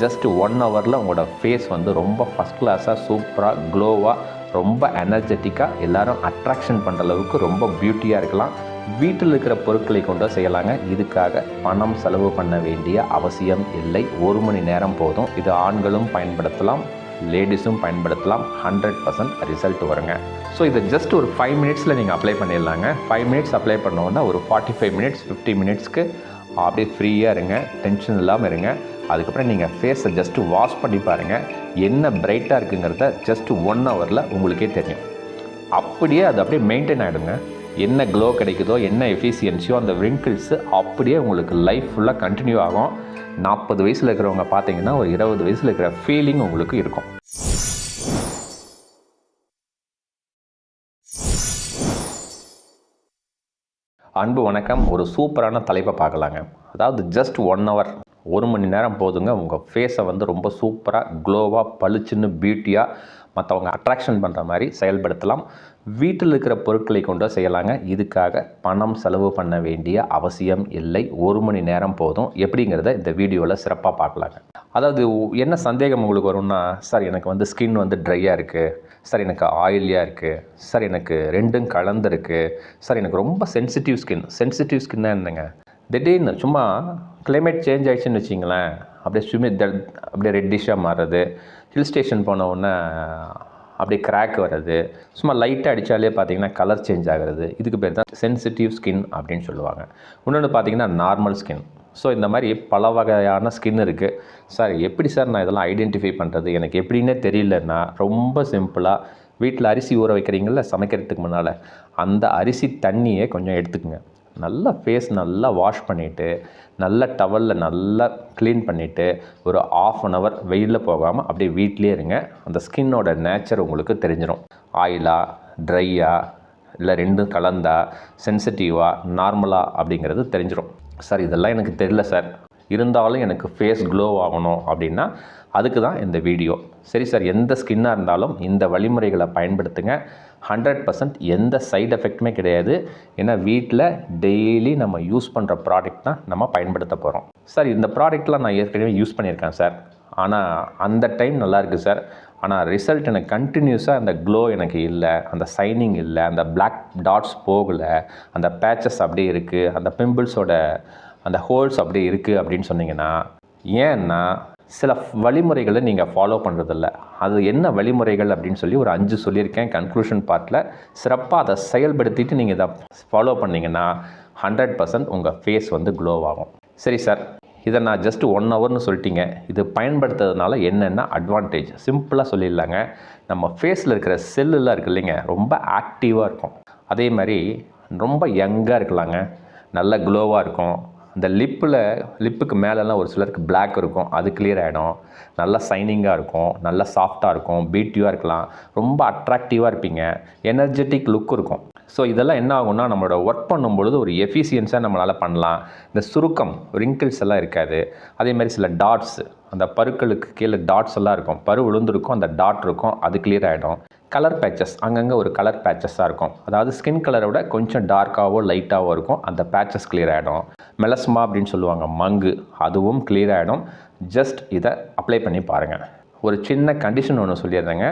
Just one ஹவரில் உங்களோட face வந்து ரொம்ப ஃபஸ்ட் கிளாஸாக சூப்பராக க்ளோவாக ரொம்ப எனர்ஜெட்டிக்காக எல்லாரும் அட்ராக்ஷன் பண்ணுற அளவுக்கு ரொம்ப பியூட்டியாக இருக்கலாம். வீட்டில் இருக்கிற பொருட்களை கொண்டு செய்யலாங்க. இதுக்காக பணம் செலவு பண்ண வேண்டிய அவசியம் இல்லை. ஒரு மணி நேரம் போதும். இது ஆண்களும் பயன்படுத்தலாம். லேடிஸும் பயன்படுத்தலாம். ஹண்ட்ரட் பர்சன்ட் ரிசல்ட் வருங்க. ஸோ இதை ஜஸ்ட் ஒரு ஃபைவ் மினிட்ஸில் நீங்கள் அப்ளை பண்ணிடலாங்க. ஃபைவ் மினிட்ஸ் அப்ளை பண்ணோன்னா ஒரு ஃபார்ட்டி ஃபைவ் மினிட்ஸ் ஃபிஃப்டி மினிட்ஸ்க்கு அப்படியே ஃப்ரீயாக இருங்க டென்ஷன் இல்லாமல் இருங்க. அதுக்கப்புறம் நீங்கள் ஃபேஸை ஜஸ்ட்டு வாஷ் பண்ணி பாருங்கள் என்ன பிரைட்டாக இருக்குங்கிறத ஜஸ்ட் ஒன் ஹவரில் உங்களுக்கே தெரியும். அப்படியே அது அப்படியே மெயின்டைன் ஆகிடுங்க என்ன க்ளோ கிடைக்குதோ என்ன எஃபிஷியன்சியோ அந்த விங்கிள்ஸு அப்படியே உங்களுக்கு லைஃப் ஃபுல்லாக கண்டினியூ ஆகும். நாற்பது வயசில் இருக்கிறவங்க பார்த்தீங்கன்னா ஒரு இருபது வயசில் இருக்கிற ஃபீலிங் உங்களுக்கு இருக்கும். அன்பு வணக்கம். ஒரு சூப்பரான தலைப்பை பார்க்கலாங்க. அதாவது ஜஸ்ட் ஒன் ஹவர் ஒரு மணி நேரம் போதுங்க. உங்கள் ஃபேஸை வந்து ரொம்ப சூப்பராக க்ளோவாக பளிச்சுன்னு பியூட்டியாக மற்றவங்க அட்ராக்ஷன் பண்ணுற மாதிரி செயல்படுத்தலாம். வீட்டில் இருக்கிற பொருட்களை கொண்டு செய்யலாங்க. இதுக்காக பணம் செலவு பண்ண வேண்டிய அவசியம் இல்லை. ஒரு மணி நேரம் போதும். எப்படிங்கிறத இந்த வீடியோவில் சிறப்பாக பார்க்கலாங்க. அதாவது என்ன சந்தேகம் உங்களுக்கு வரும்னா சார் எனக்கு வந்து ஸ்கின் வந்து ட்ரையாக இருக்குது சார் எனக்கு ஆயிலியாக இருக்குது சார் எனக்கு ரெண்டும் கலந்துருக்கு. சார் எனக்கு ரொம்ப சென்சிட்டிவ் ஸ்கின் சென்சிட்டிவ் ஸ்கின்னா என்னங்க? திடீர்னு சும்மா கிளைமேட் சேஞ்ச் ஆகிடுச்சுன்னு வச்சிங்களேன். அப்படியே சுமி அப்படியே ரெட்டிஷாக மாறுறது. ஹில் ஸ்டேஷன் போன உடனே அப்படியே கிராக் வர்றது. சும்மா லைட்டாக அடித்தாலே பார்த்தீங்கன்னா கலர் சேஞ்ச் ஆகிறது. இதுக்கு பேர் தான் சென்சிட்டிவ் ஸ்கின் அப்படின்னு சொல்லுவாங்க. இன்னொன்று பார்த்தீங்கன்னா நார்மல் ஸ்கின் ஸோ இந்த மாதிரி பல வகையான ஸ்கின் இருக்குது சார் எப்படி சார் நான் இதெல்லாம் ஐடென்டிஃபை பண்ணுறது எனக்கு எப்படின்னே தெரியலன்னா ரொம்ப சிம்பிளாக வீட்டில் அரிசி ஊற வைக்கிறீங்கள சமைக்கிறதுக்கு முன்னால் அந்த அரிசி தண்ணியை கொஞ்சம் எடுத்துக்கோங்க. நல்லா ஃபேஸ் நல்லா வாஷ் பண்ணிவிட்டு நல்ல டவலில் நல்லா க்ளீன் பண்ணிவிட்டு ஒரு ஆஃப் அன் ஹவர் வெயிலில் போகாமல் அப்படியே வீட்லேயே இருங்க. அந்த ஸ்கின்னோட நேச்சர் உங்களுக்கு தெரிஞ்சிடும் ஆயிலா ட்ரையாக இல்லை ரெண்டும் கலந்தா சென்சிட்டிவாக நார்மலாக அப்படிங்கிறது தெரிஞ்சிடும் சார் இதெல்லாம் எனக்கு தெரியல சார். இருந்தாலும் எனக்கு ஃபேஸ் க்ளோ ஆகணும் அப்படின்னா அதுக்கு தான் இந்த வீடியோ சரி சார் எந்த ஸ்கின்னாக இருந்தாலும் இந்த வழிமுறைகளை பயன்படுத்துங்க. ஹண்ட்ரட் பர்சன்ட் எந்த சைடு எஃபெக்ட்டுமே கிடையாது. ஏன்னா வீட்டில் டெய்லி நம்ம யூஸ் பண்ணுற ப்ராடக்ட் தான் நம்ம பயன்படுத்த போகிறோம் சார் இந்த ப்ராடக்ட்லாம் நான் ஏற்கனவே யூஸ் பண்ணியிருக்கேன் சார். ஆனால் அந்த டைம் நல்லாயிருக்கு சார். ஆனால் ரிசல்ட் எனக்கு கண்டினியூஸாக அந்த க்ளோ எனக்கு இல்லை அந்த சைனிங் இல்லை அந்த பிளாக் டாட்ஸ் போகலை அந்த பேச்சஸ் அப்படியே இருக்குது அந்த பிம்பிள்ஸோட அந்த ஹோல்ஸ் அப்படியே இருக்குது அப்படின்னு சொன்னீங்கன்னா ஏன்னா சில வழிமுறைகளை நீங்கள் ஃபாலோ பண்ணுறதில்ல அது என்ன வழிமுறைகள் அப்படின்னு சொல்லி ஒரு அஞ்சு சொல்லியிருக்கேன். கன்க்ளூஷன் பார்ட்டில் சிறப்பாக அதை செயல்படுத்திட்டு நீங்கள் இதை ஃபாலோ பண்ணிங்கன்னா ஹண்ட்ரட் பர்சன்ட் உங்கள் ஃபேஸ் வந்து க்ளோவ் ஆகும். சரி சார் இதை நான் ஜஸ்ட் ஒன் ஹவர்னு சொல்லிட்டீங்க. இது பயன்படுத்துறதுனால என்னென்ன அட்வான்டேஜ் சிம்பிளாக சொல்லிடலாங்க. நம்ம ஃபேஸில் இருக்கிற செல்லுலாம் இருக்கு இல்லைங்க ரொம்ப ஆக்டிவாக இருக்கும். அதே மாதிரி ரொம்ப யங்காக இருக்கலாங்க. நல்ல க்ளோவாக இருக்கும். அந்த லிப்பில் லிப்புக்கு மேலெல்லாம் ஒரு சிலருக்கு பிளாக் இருக்கும். அது கிளியர் ஆகிடும் நல்லா சைனிங்காக இருக்கும். நல்லா சாஃப்டாக இருக்கும். பியூட்டியாக இருக்கலாம். ரொம்ப அட்ராக்டிவாக இருப்பீங்க. எனர்ஜெட்டிக் லுக் இருக்கும். ஸோ இதெல்லாம் என்ன ஆகும்னா நம்மளோட ஒர்க் பண்ணும்பொழுது ஒரு எஃபிஷியன்ஸாக நம்மளால் பண்ணலாம். இந்த சுருக்கம் ரிங்கிள்ஸ் எல்லாம் இருக்காது. அதே மாதிரி சில டாட்ஸ் அந்த பருக்களுக்கு கீழே டாட்ஸ் எல்லாம் இருக்கும். பரு விழுந்திருக்கும் அந்த டாட் இருக்கும் அது கிளியர் ஆகிடும் கலர் பேச்சஸ் அங்கங்கே ஒரு கலர் பேச்சஸாக இருக்கும். அதாவது ஸ்கின் கலரை விட கொஞ்சம் டார்க்காகவோ லைட்டாகவோ இருக்கும். அந்த பேச்சஸ் கிளியர் ஆகிடும் மெலஸ்மா அப்படின்னு சொல்லுவாங்க மங்கு. அதுவும் கிளியர் ஆகிடும் ஜஸ்ட் இதை அப்ளை பண்ணி பாருங்கள் ஒரு சின்ன கண்டிஷன் ஒன்று சொல்லிடுறேங்க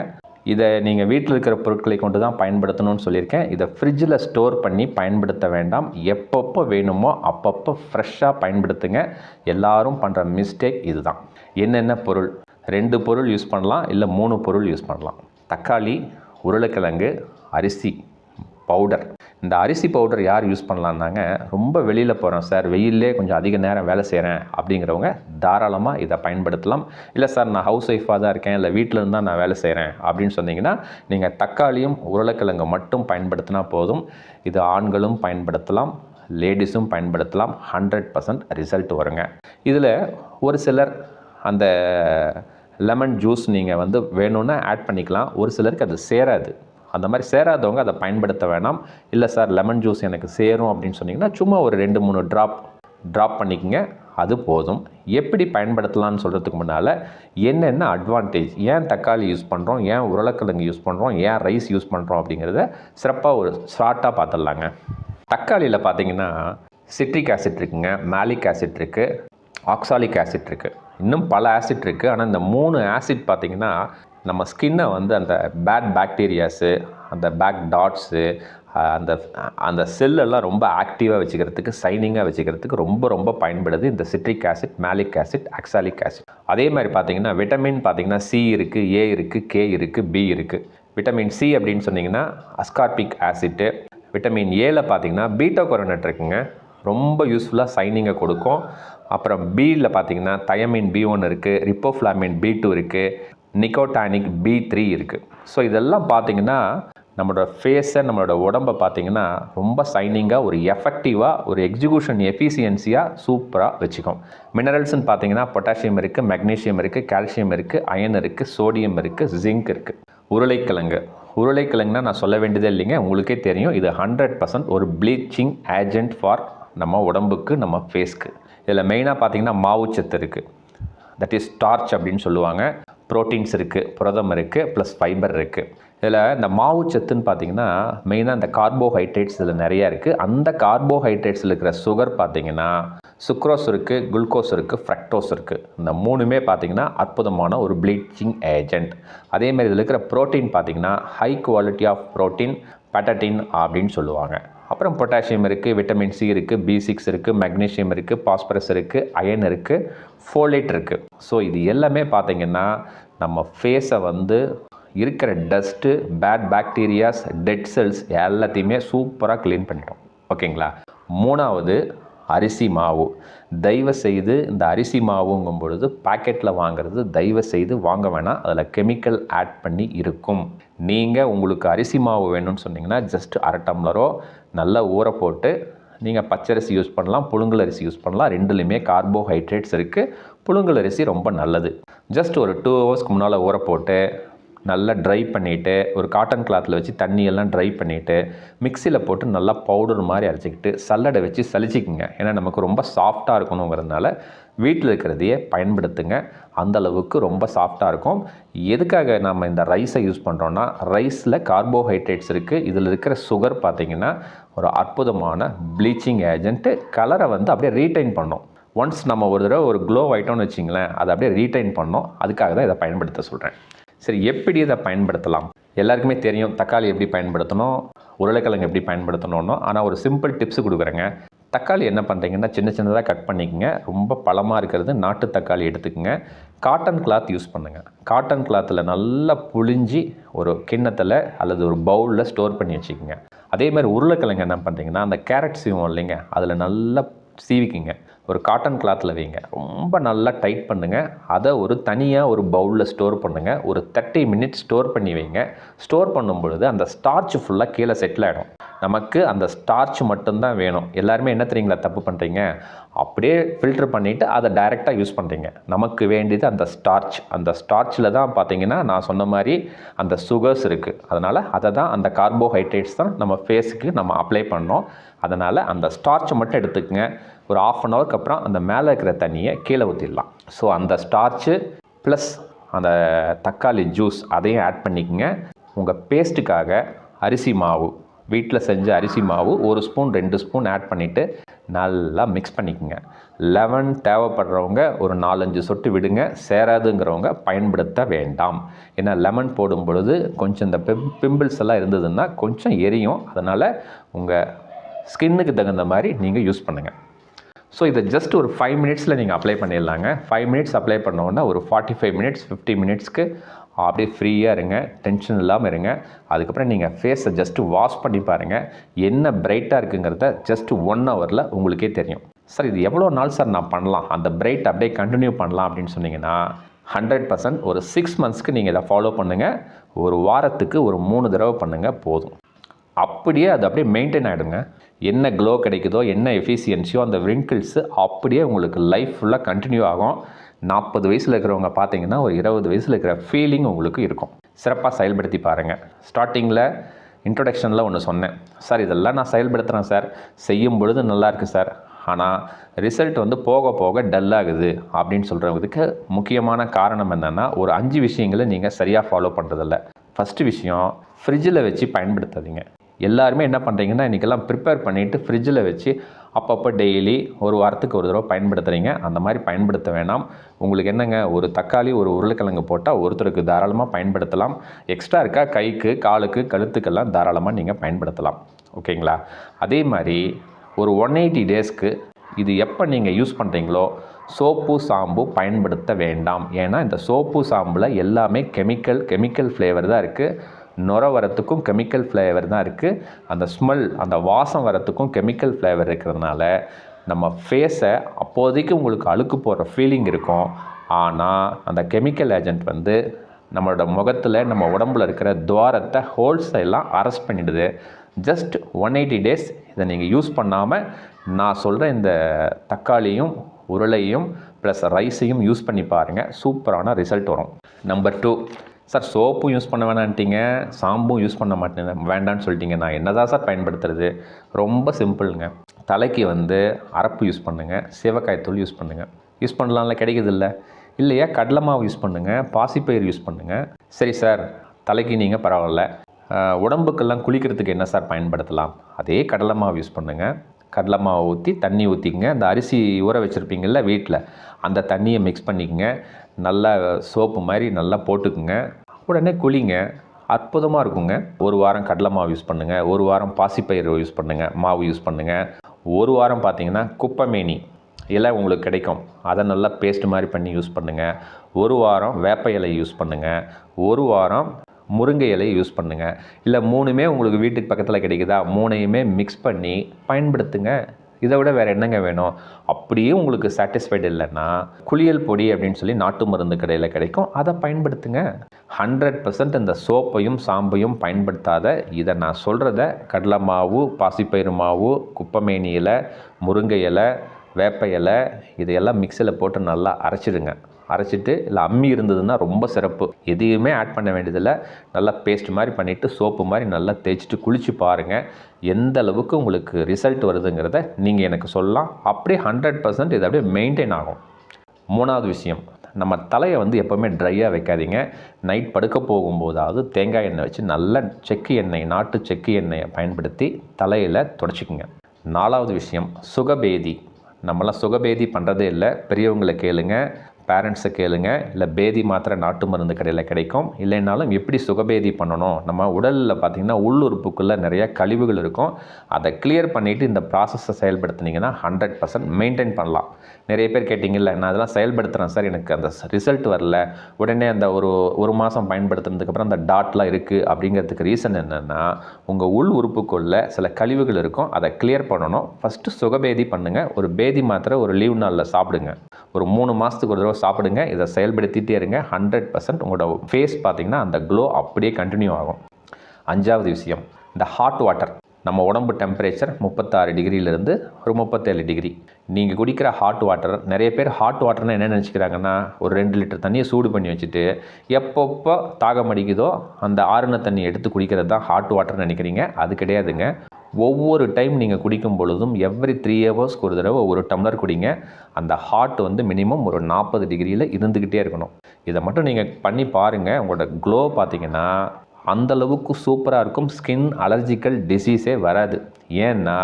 இதை நீங்கள் வீட்டில் இருக்கிற பொருட்களை கொண்டு தான் பயன்படுத்தணும்னு சொல்லியிருக்கேன். இதை ஃப்ரிட்ஜில் ஸ்டோர் பண்ணி பயன்படுத்த வேண்டாம். எப்பப்போ வேணுமோ அப்பப்போ ஃப்ரெஷ்ஷாக பயன்படுத்துங்க. எல்லாரும் பண்ணுற மிஸ்டேக் இதுதான். என்னென்ன பொருள்? ரெண்டு பொருள் யூஸ் பண்ணலாம் இல்லை மூணு பொருள் யூஸ் பண்ணலாம். தக்காளி உருளைக்கிழங்கு அரிசி பவுடர். இந்த அரிசி பவுடர் யார் யூஸ் பண்ணலான்னாங்க ரொம்ப வெளியில் போகிறோம் சார் வெயிலே கொஞ்சம் அதிக நேரம் வேலை செய்கிறேன் அப்படிங்கிறவங்க தாராளமாக இதை பயன்படுத்தலாம். இல்லை சார் நான் ஹவுஸ் ஒய்ஃபாக தான் இருக்கேன் இல்லை வீட்டிலருந்து தான் நான் வேலை செய்கிறேன் அப்படின்னு சொன்னீங்கன்னா நீங்கள் தக்காளியும் உருளைக்கிழங்கு மட்டும் பயன்படுத்தினா போதும். இது ஆண்களும் பயன்படுத்தலாம் லேடிஸும் பயன்படுத்தலாம். ஹண்ட்ரட் பர்சன்ட் ரிசல்ட் வருங்க. இதில் ஒரு சிலர் அந்த லெமன் ஜூஸ் நீங்கள் வந்து வேணும்னா ஆட் பண்ணிக்கலாம். ஒரு சிலருக்கு அது சேராது. அந்த மாதிரி சேராதவங்க அதை பயன்படுத்த வேணாம். இல்லை சார் லெமன் ஜூஸ் எனக்கு சேரும் அப்படின்னு சொன்னீங்கன்னா சும்மா ஒரு ரெண்டு மூணு ட்ராப் ட்ராப் பண்ணிக்கோங்க. அது போதும். எப்படி பயன்படுத்தலாம்னு சொல்கிறதுக்கு முன்னால் என்னென்ன அட்வான்டேஜ் ஏன் தக்காளி யூஸ் பண்ணுறோம் ஏன் உருளைக்கிழங்கு யூஸ் பண்ணுறோம் ஏன் ரைஸ் யூஸ் பண்ணுறோம் அப்படிங்கிறத சிறப்பாக ஒரு ஷார்ட்டாக பார்த்துடலாங்க. தக்காளியில் பார்த்தீங்கன்னா சிட்ரிக் ஆசிட் இருக்குங்க மேலிக் ஆசிட் இருக்குது ஆக்சாலிக் ஆசிட் இருக்குது இன்னும் பல ஆசிட் இருக்குது ஆனால் இந்த மூணு ஆசிட் பார்த்திங்கன்னா நம்ம ஸ்கின்னை வந்து அந்த பேட் பாக்டீரியாஸு அந்த பேக் டாட்ஸு அந்த அந்த செல்லெல்லாம் ரொம்ப ஆக்டிவாக வச்சுக்கிறதுக்கு சைனிங்காக வச்சுக்கிறதுக்கு ரொம்ப ரொம்ப பயன்படுது. இந்த citric acid malic acid oxalic acid அதே மாதிரி பார்த்திங்கன்னா விட்டமின் பார்த்தீங்கன்னா சி இருக்குது ஏ இருக்குது கே இருக்குது பி இருக்குது விட்டமின் சி அப்படின்னு சொன்னீங்கன்னா அஸ்கார்பிக் ஆசிட்டு விட்டமின் ஏல பார்த்தீங்கன்னா பீட்டோ கொரோனட் இருக்குங்க ரொம்ப யூஸ்ஃபுல்லாக சைனிங்கை கொடுக்கும். அப்புறம் பியில் பார்த்தீங்கன்னா தயமின் பி ஒன் இருக்குது ரிப்போஃப்ளாமின் பி டூ இருக்குது நிக்கோட்டானிக் பி த்ரீ இருக்குது ஸோ இதெல்லாம் பார்த்தீங்கன்னா நம்மளோட ஃபேஸை நம்மளோட உடம்பை பார்த்தீங்கன்னா ரொம்ப சைனிங்காக ஒரு எஃபெக்டிவாக ஒரு எக்ஸிக்யூஷன் எஃபிசியன்சியாக சூப்பராக வச்சுக்கும். மினரல்ஸ்னு பார்த்தீங்கன்னா பொட்டாசியம் இருக்குது மெக்னீஷியம் இருக்குது கால்சியம் இருக்குது அயன் இருக்குது சோடியம் இருக்குது ஜிங்க் இருக்குது உருளைக்கிழங்கு. உருளைக்கிழங்குனா நான் சொல்ல வேண்டியதே இல்லைங்க உங்களுக்கே தெரியும். இது ஹண்ட்ரட் பர்சன்ட் ஒரு ப்ளீச்சிங் ஏஜென்ட் ஃபார் நம்ம உடம்புக்கு நம்ம ஃபேஸ்க்கு இதில் மெயினாக பார்த்தீங்கன்னா மாவுச்சத்து இருக்குது தட் இஸ் ஸ்டார்ச் அப்படின்னு சொல்லுவாங்க. ப்ரோட்டீன்ஸ் இருக்குது புரதம் இருக்குது ப்ளஸ் ஃபைபர் இருக்குது இதில் இந்த மாவுச்சத்துன்னு பார்த்தீங்கன்னா மெயினாக இந்த கார்போஹைட்ரேட்ஸ் இதில் நிறையா இருக்குது அந்த கார்போஹைட்ரேட்ஸில் இருக்கிற சுகர் பார்த்திங்கன்னா சுக்ரோஸ் இருக்குது குளுக்கோஸ் இருக்குது ஃப்ரக்டோஸ் இருக்குது இந்த மூணுமே பார்த்தீங்கன்னா அற்புதமான ஒரு ப்ளீச்சிங் ஏஜென்ட் அதேமாதிரி இதில் இருக்கிற ப்ரோட்டீன் பார்த்தீங்கன்னா ஹை குவாலிட்டி ஆஃப் ப்ரோட்டீன் பட்டட்டின் அப்படின்னு சொல்லுவாங்க. அப்புறம் பொட்டாசியம் இருக்குது விட்டமின் சி இருக்குது பி சிக்ஸ் இருக்குது மெக்னீஷியம் இருக்குது பாஸ்பரஸ் இருக்குது அயன் இருக்குது ஃபோலேட் இருக்குது ஸோ இது எல்லாமே பார்த்தீங்கன்னா நம்ம ஃபேஸை வந்து இருக்கிற dust bad bacterias dead cells எல்லாத்தையுமே சூப்பராக க்ளீன் பண்ணிட்டோம். ஓகேங்களா மூணாவது அரிசி மாவு. தயவு செய்து இந்த அரிசி மாவுங்கும் பொழுது பாக்கெட்டில் வாங்குறது தயவு செய்து வாங்க வேணாம். அதில் கெமிக்கல் ஆட் பண்ணி இருக்கும். நீங்கள் உங்களுக்கு அரிசி மாவு வேணும்னு சொன்னீங்கன்னா ஜஸ்ட் அரை டம்ளரோ நல்லா ஊற போட்டு நீங்கள் பச்சரிசி யூஸ் பண்ணலாம் புழுங்கல் அரிசி யூஸ் பண்ணலாம். ரெண்டுலேயுமே கார்போஹைட்ரேட்ஸ் இருக்குது புழுங்கல் அரிசி ரொம்ப நல்லது. ஜஸ்ட் ஒரு டூ ஹவர்ஸ்க்கு முன்னால் ஊற போட்டு நல்லா ட்ரை பண்ணிவிட்டு ஒரு காட்டன் கிளாத்தில் வச்சு தண்ணியெல்லாம் ட்ரை பண்ணிவிட்டு மிக்சியில் போட்டு நல்லா பவுடர் மாதிரி அரைச்சிக்கிட்டு சல்லடை வச்சு சலிச்சிக்குங்க. ஏன்னா நமக்கு ரொம்ப சாஃப்டாக இருக்கணுங்கிறதுனால வீட்டில் இருக்கிறதையே பயன்படுத்துங்க. அந்த அளவுக்கு ரொம்ப சாஃப்டாக இருக்கும். எதுக்காக நம்ம இந்த ரைஸை யூஸ் பண்ணுறோன்னா ரைஸில் கார்போஹைட்ரேட்ஸ் இருக்குது இதில் இருக்கிற சுகர் பார்த்திங்கன்னா ஒரு அற்புதமான ப்ளீச்சிங் ஏஜென்ட்டு கலரை வந்து அப்படியே ரீட்டைன் பண்ணோம். ஒன்ஸ் நம்ம ஒரு தடவை ஒரு க்ளோ ஆகிட்டோம்னு வச்சிங்களேன் அதை அப்படியே ரீட்டைன் பண்ணோம். அதுக்காக தான் இதை பயன்படுத்த சொல்கிறேன் சரி எப்படி இதை பயன்படுத்தலாம்? எல்லாருக்குமே தெரியும் தக்காளி எப்படி பயன்படுத்தணும் உருளைக்கிழங்கு எப்படி பயன்படுத்தணும்னு. ஆனால் ஒரு சிம்பிள் டிப்ஸ் கொடுக்குறேங்க. தக்காளி என்ன பண்ணுறீங்கன்னா சின்ன சின்னதாக கட் பண்ணிக்கங்க. ரொம்ப பழமாக இருக்கிறது நாட்டு தக்காளி எடுத்துக்கோங்க. காட்டன் கிளாத் யூஸ் பண்ணுங்கள் காட்டன் கிளாத்தில் நல்லா புழிஞ்சி ஒரு கிண்ணத்தில் அல்லது ஒரு பவுலில் ஸ்டோர் பண்ணி வச்சுக்கோங்க. அதே மாதிரி உருளைக்கிழங்கு என்ன பண்ணுறீங்கன்னா அந்த கேரட் சீவம் இல்லைங்க அதில் நல்லா சீவிக்குங்க. ஒரு காட்டன் கிளாத்தில் வைங்க. ரொம்ப நல்லா டைட் பண்ணுங்கள் அதை ஒரு தனியாக ஒரு பவுலில் ஸ்டோர் பண்ணுங்கள் ஒரு தேர்ட்டி மினிட்ஸ் ஸ்டோர் பண்ணி வைங்க. ஸ்டோர் பண்ணும் பொழுது அந்த ஸ்டார்ச் ஃபுல்லாக கீழே செட்டில் ஆகிடும் நமக்கு அந்த ஸ்டார்ச் மட்டும்தான் வேணும். எல்லாருமே என்ன தெரியுங்களா தப்பு பண்ணுறீங்க அப்படியே ஃபில்டர் பண்ணிவிட்டு அதை டைரெக்டாக யூஸ் பண்ணுறீங்க நமக்கு வேண்டியது அந்த ஸ்டார்ச் அந்த ஸ்டார்ச்சில் தான் பார்த்தீங்கன்னா நான் சொன்ன மாதிரி அந்த சுகர்ஸ் இருக்குது அதனால் அதை தான் அந்த கார்போஹைட்ரேட்ஸ் தான் நம்ம ஃபேஸுக்கு நம்ம அப்ளை பண்ணோம். அதனால் அந்த ஸ்டார்ச்சை மட்டும் எடுத்துக்கங்க. ஒரு ஆஃப் அன் ஹவருக்கு அப்புறம் அந்த மேலே இருக்கிற தண்ணியை கீழே ஊற்றிடலாம் ஸோ அந்த ஸ்டார்ச்சு ப்ளஸ் அந்த தக்காளி ஜூஸ் அதையும் ஆட் பண்ணிக்கோங்க. உங்கள் பேஸ்ட்டுக்காக அரிசி மாவு வீட்டில் செஞ்ச அரிசி மாவு ஒரு ஸ்பூன் ரெண்டு ஸ்பூன் ஆட் பண்ணிவிட்டு நல்லா மிக்ஸ் பண்ணிக்கோங்க. லெமன் தேவைப்படுறவங்க ஒரு நாலஞ்சு சொட்டு விடுங்க. சேராதுங்கிறவங்க பயன்படுத்த வேண்டாம். ஏன்னா லெமன் போடும் பொழுது கொஞ்சம் இந்த பிம் பிம்பிள்ஸ் எல்லாம் இருந்ததுன்னா கொஞ்சம் எரியும். அதனால் உங்கள் ஸ்கின்னுக்கு தகுந்த மாதிரி நீங்கள் யூஸ் பண்ணுங்கள் ஸோ இதை ஜஸ்ட் ஒரு ஃபைவ் மினிட்ஸில் நீங்கள் அப்ளை பண்ணிடலாங்க. ஃபைவ் மினிட்ஸ் அப்ளை பண்ணோன்னா ஒரு ஃபார்ட்டி ஃபைவ் மினிட்ஸ் ஃபிஃப்டி மினிட்ஸ்க்கு அப்படியே ஃப்ரீயாக இருங்க. டென்ஷன் இல்லாமல் இருங்க. அதுக்கப்புறம் நீங்கள் ஃபேஸை ஜஸ்ட்டு வாஷ் பண்ணி பாருங்கள் என்ன பிரைட்டாக இருக்குங்கிறத ஜஸ்ட் ஒன் ஹவரில் உங்களுக்கே தெரியும். சார் இது எவ்வளோ நாள் சார் நான் பண்ணலாம்? அந்த பிரைட் அப்படியே கண்டினியூ பண்ணலாம் அப்படின்னு சொன்னீங்கன்னா ஹண்ட்ரட் பர்சன்ட் ஒரு சிக்ஸ் மந்த்ஸ்க்கு நீங்கள் இதை ஃபாலோ பண்ணுங்கள் ஒரு வாரத்துக்கு ஒரு மூணு தடவை பண்ணுங்கள் போதும். அப்படியே அது அப்படியே மெயின்டைன் ஆகிடுங்க என்ன க்ளோ கிடைக்குதோ என்ன எஃபிஷியன்சியோ அந்த விரிங்கிள்ஸு அப்படியே உங்களுக்கு லைஃப் ஃபுல்லாக கண்டினியூ ஆகும். நாற்பது வயசில் இருக்கிறவங்க பார்த்தீங்கன்னா ஒரு இருபது வயசில் இருக்கிற ஃபீலிங் உங்களுக்கு இருக்கும். சிறப்பாக செயல்படுத்தி பாருங்கள் ஸ்டார்டிங்கில் இன்ட்ரொடக்ஷனில் ஒன்று சொன்னேன். சார் இதெல்லாம் நான் செயல்படுத்துகிறேன் சார் செய்யும் பொழுது நல்லாயிருக்கு சார் ஆனால் ரிசல்ட் வந்து போக போக டல்லாகுது அப்படின்னு சொல்கிறவங்களுக்கு முக்கியமான காரணம் என்னென்னா ஒரு அஞ்சு விஷயங்களை நீங்கள் சரியாக ஃபாலோ பண்ணுறதில்ல ஃபஸ்ட்டு விஷயம் ஃப்ரிட்ஜில் வச்சு பயன்படுத்தாதீங்க. எல்லாருமே என்ன பண்ணுறீங்கன்னா இன்றைக்கெல்லாம் ப்ரிப்பேர் பண்ணிவிட்டு ஃப்ரிட்ஜில் வச்சு அப்பப்போ டெய்லி ஒரு வாரத்துக்கு ஒரு தடவை பயன்படுத்துகிறீங்க அந்த மாதிரி பயன்படுத்த வேணாம். உங்களுக்கு என்னங்க ஒரு தக்காளி ஒரு உருளைக்கிழங்கு போட்டால் ஒருத்தருக்கு தாராளமாக பயன்படுத்தலாம். எக்ஸ்ட்ரா இருக்கா கைக்கு காலுக்கு கழுத்துக்கெல்லாம் தாராளமாக நீங்கள் பயன்படுத்தலாம். ஓகேங்களா? அதே மாதிரி ஒரு ஒன் எயிட்டி டேஸ்க்கு இது எப்போ நீங்கள் யூஸ் பண்ணுறீங்களோ சோப்பு சாம்பு பயன்படுத்த வேண்டாம். ஏன்னா இந்த சோப்பு சாம்பில் எல்லாமே கெமிக்கல் கெமிக்கல் ஃப்ளேவர் தான் இருக்குது நுர வரத்துக்கும் கெமிக்கல் ஃப்ளேவர் தான் இருக்குது அந்த ஸ்மெல் அந்த வாசம் வரத்துக்கும் கெமிக்கல் ஃப்ளேவர் இருக்கிறதுனால நம்ம ஃபேஸை அப்போதைக்கு உங்களுக்கு அழுக்கு போகிற ஃபீலிங் இருக்கும். ஆனால் அந்த கெமிக்கல் ஏஜென்ட் வந்து நம்மளோட முகத்தில் நம்ம உடம்புல இருக்கிற துவாரத்தை ஹோல்ஸை எல்லாம் அரெஸ்ட் பண்ணிடுது. ஜஸ்ட் ஒன் எயிட்டி டேஸ் இதை நீங்கள் யூஸ் பண்ணாமல் நான் சொல்கிற இந்த தக்காளியும் உருளையும் ப்ளஸ் ரைஸையும் யூஸ் பண்ணி பாருங்கள் சூப்பரான ரிசல்ட் வரும். நம்பர் டூ சார் சோப்பும் யூஸ் பண்ண வேணான்ட்டீங்க சாம்பும் யூஸ் பண்ண மாட்டேன் வேண்டான்னு சொல்லிட்டீங்க. நான் என்ன தான் சார் பயன்படுத்துறது? ரொம்ப சிம்பிளுங்க. தலைக்கு வந்து அரப்பு யூஸ் பண்ணுங்கள் சிவக்காய் தூள் யூஸ் பண்ணுங்கள் யூஸ் பண்ணலாம்ல கிடைக்குதில்ல. இல்லையா கடலை மாவு யூஸ் பண்ணுங்கள் பாசிப்பயிர் யூஸ் பண்ணுங்கள் சரி சார் தலைக்கு நீங்கள் பரவாயில்ல. உடம்புக்கெல்லாம் குளிக்கிறதுக்கு என்ன சார் பயன்படுத்தலாம்? அதே கடலை மாவு யூஸ் பண்ணுங்கள் கடலை மாவு ஊற்றி தண்ணி ஊற்றிக்கங்க அந்த அரிசி ஊற வச்சுருப்பீங்கள்ல வீட்டில் அந்த தண்ணியை மிக்ஸ் பண்ணிக்கங்க. நல்லா சோப்பு மாதிரி நல்லா போட்டுக்குங்க. உடனே குளிங்க. அற்புதமாக இருக்குங்க. ஒரு வாரம் கடலை மாவு யூஸ் பண்ணுங்கள் ஒரு வாரம் பாசிப்பயிறு யூஸ் பண்ணுங்கள் மாவு யூஸ் பண்ணுங்கள் ஒரு வாரம் பார்த்தீங்கன்னா குப்பைமேனி இலை உங்களுக்கு கிடைக்கும். அதை நல்லா பேஸ்ட் மாதிரி பண்ணி யூஸ் பண்ணுங்கள் ஒரு வாரம் வேப்ப இலை யூஸ் பண்ணுங்கள் ஒரு வாரம் முருங்கை இலையை யூஸ் பண்ணுங்கள் இல்லை மூணுமே உங்களுக்கு வீட்டுக்கு பக்கத்தில் கிடைக்குதா? மூணையுமே மிக்ஸ் பண்ணி பயன்படுத்துங்க. இதை விட வேறு என்னங்க வேணும்? அப்படியே உங்களுக்கு சாட்டிஸ்ஃபைடு இல்லைன்னா குளியல் பொடி அப்படின்னு சொல்லி நாட்டு மருந்து கடையில் கிடைக்கும். அதை பயன்படுத்துங்க. ஹண்ட்ரட் பர்சன்ட் இந்த சோப்பையும் சாம்பையும் பயன்படுத்தாத இதை நான் சொல்கிறத கடலை மாவு பாசிப்பயிறு மாவு குப்பமேனி இலை முருங்கை இலை வேப்ப இலை இதையெல்லாம் மிக்சியில் போட்டு நல்லா அரைச்சிடுங்க. அரைச்சிட்டு இல்லை அம்மி இருந்ததுன்னா ரொம்ப சிறப்பு. எதையுமே ஆட் பண்ண வேண்டியதில்லை. நல்லா பேஸ்ட் மாதிரி பண்ணிவிட்டு சோப்பு மாதிரி நல்லா தேய்ச்சிட்டு குளித்து பாருங்கள் எந்த அளவுக்கு உங்களுக்கு ரிசல்ட் வருதுங்கிறத நீங்கள் எனக்கு சொல்லலாம். அப்படியே ஹண்ட்ரட் பர்சன்ட் இது அப்படியே மெயின்டைன் ஆகும். மூணாவது விஷயம் நம்ம தலையை வந்து எப்போவுமே ட்ரையாக வைக்காதீங்க. நைட் படுக்க போகும்போதாவது தேங்காய் எண்ணெய் வச்சு நல்ல செக்கு எண்ணெய் நாட்டு செக்கு எண்ணெயை பயன்படுத்தி தலையில் தொடச்சிக்குங்க. நாலாவது விஷயம் சுகபேதி. நம்மளாம் சுகபேதி பண்ணுறதே இல்லை. பெரியவங்களை கேளுங்க. பேரண்ட்ஸை கேளுங்க. இல்லை பேதி மாத்திரை நாட்டு மருந்து கடையில் கிடைக்கும். இல்லைனாலும் எப்படி சுகபேதி பண்ணணும்? நம்ம உடலில் பார்த்திங்கன்னா உள்ளுறுப்புக்குள்ளே நிறைய கழிவுகள் இருக்கும். அதை கிளியர் பண்ணிவிட்டு இந்த ப்ராசஸை செயல்படுத்தினீங்கன்னா ஹண்ட்ரட் பர்சன்ட் மெயின்டைன் பண்ணலாம். நிறைய பேர் கேட்டிங்கல்ல நான் அதெல்லாம் செயல்படுத்துகிறேன் சார். எனக்கு அந்த ரிசல்ட் வரல. உடனே அந்த ஒரு ஒரு மாதம் பயன்படுத்துனதுக்கப்புறம் அந்த டாட்லாம் இருக்குது அப்படிங்கிறதுக்கு ரீசன் என்னென்னா உங்கள் உள் உறுப்புக்குள்ள சில கழிவுகள் இருக்கும். அதை கிளியர் பண்ணணும். ஃபஸ்ட்டு சுகபேதி பண்ணுங்கள் ஒரு பேதி மாத்திரை ஒரு லீவ் நாளில் சாப்பிடுங்க. ஒரு மூணு மாதத்துக்கு ஒரு தடவை சாப்பிடுங்க. இதை செயல்படுத்திகிட்டே இருங்க. ஹண்ட்ரட் பர்சன்ட் உங்களோட ஃபேஸ் பார்த்தீங்கன்னா அந்த க்ளோ அப்படியே கண்டினியூ ஆகும். அஞ்சாவது விஷயம் இந்த ஹாட் வாட்டர் நம்ம உடம்பு டெம்பரேச்சர் முப்பத்தாறு டிகிரியிலேருந்து ஒரு முப்பத்தேழு டிகிரி. நீங்கள் குடிக்கிற ஹாட் வாட்டர் நிறைய பேர் ஹாட் வாட்டர்னு என்ன நினச்சிக்கிறாங்கன்னா ஒரு ரெண்டு லிட்டர் தண்ணியை சூடு பண்ணி வச்சுட்டு எப்பப்போ தாகம் அடிக்குதோ அந்த ஆறுன தண்ணி எடுத்து குடிக்கிறது தான் ஹாட் வாட்டர்னு நினைக்கிறீங்க. அது கிடையாதுங்க. ஒவ்வொரு டைம் நீங்கள் குடிக்கும் பொழுதும் எவ்ரி த்ரீ ஹவர்ஸ்க்கு ஒரு தடவை ஒரு டம்ளர் குடிங்க. அந்த ஹாட் வந்து மினிமம் ஒரு நாற்பது டிகிரியில் இருந்துக்கிட்டே இருக்கணும். இதை மட்டும் நீங்கள் பண்ணி பாருங்கள் உங்களோட க்ளோ பார்த்தீங்கன்னா அந்த அளவுக்கு சூப்பராக இருக்கும். ஸ்கின் அலர்ஜிக்கல் டிசீஸே வராது. ஏன்னா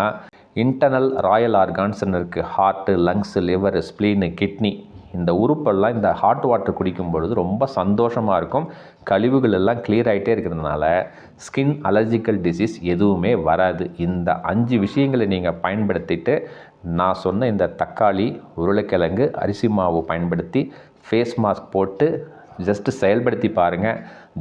இன்டர்னல் ராயல் ஆர்கான்ஸ்னு இருக்குது heart lungs liver spleen kidney இந்த உறுப்பெல்லாம் இந்த ஹாட் வாட்டர் குடிக்கும் பொழுது ரொம்ப சந்தோஷமாக இருக்கும். கழிவுகள் எல்லாம் கிளியர் ஆகிட்டே இருக்கிறதுனால ஸ்கின் அலர்ஜிக்கல் டிசீஸ் எதுவுமே வராது. இந்த அஞ்சு விஷயங்களை நீங்கள் பயன்படுத்திட்டு நான் சொன்ன இந்த தக்காளி உருளைக்கிழங்கு அரிசி மாவு பயன்படுத்தி ஃபேஸ் மாஸ்க் போட்டு ஜஸ்ட்டு செயல்படுத்தி பாருங்கள்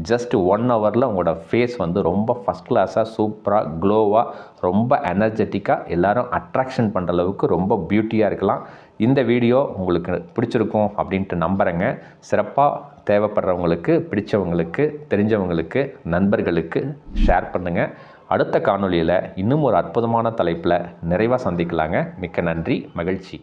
ஜஸ்ட் ஒன் ஹவரில் உங்களோட ஃபேஸ் வந்து ரொம்ப ஃபஸ்ட் கிளாஸாக சூப்பராக க்ளோவாக ரொம்ப எனர்ஜெட்டிக்காக எல்லாரும் அட்ராக்ஷன் பண்ணுற அளவுக்கு ரொம்ப பியூட்டியாக இருக்கலாம். இந்த வீடியோ உங்களுக்கு பிடிச்சிருக்கும் அப்படின்ட்டு நம்புகிறேங்க சிறப்பாக தேவைப்படுறவங்களுக்கு பிடிச்சவங்களுக்கு தெரிஞ்சவங்களுக்கு நண்பர்களுக்கு ஷேர் பண்ணுங்கள் அடுத்த காணொளியில் இன்னும் ஒரு அற்புதமான தலைப்பில் நிறைவாக சந்திக்கலாங்க. மிக்க நன்றி மகிழ்ச்சி.